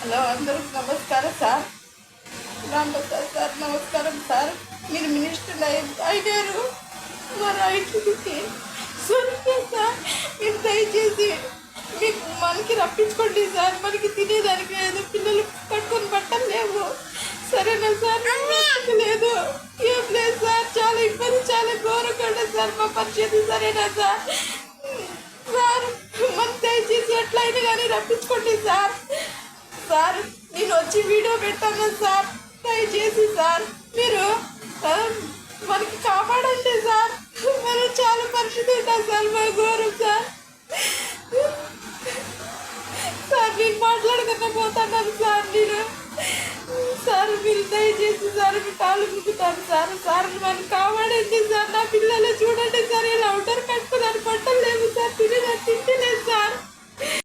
Hello అందరూ నమస్కారం sir. Ramprasad sir నమస్కారం సార్. మీరు మినిస్టర్ అయినారు మా రైతులకి సార్ మీరు దయచేసి మీకు మనకి రప్పించుకోండి సార్. మనకి తినేదానికి లేదు. పిల్లలు కట్టుకొని బట్టలు లేవు. సరేనా సార్? లేదు. ఏం లేదు సార్. చాలా ఇబ్బంది చాలా ఘోరంగా సార్ మా పరిస్థితి. సరేనా సార్? సార్ మన దయచేసి ఎట్లయినా కానీ రప్పించుకోండి సార్. సార్ నేను వచ్చి వీడియో పెట్టాను సార్. దయచేసి సార్ మీరు మనకి కాపాడండి సార్. మనం చాలా పరిస్థితి ఉంటాం సార్ మా ఘోరం సార్. సార్ నేను మాట్లాడకుండా పోతాను సార్ నేను. సార్ మీరు దయచేసి సార్ మీ కాళ్ళు ముక్కుతాను సార్. సార్ మనం కాపాడండి సార్. నా పిల్లలు చూడండి సార్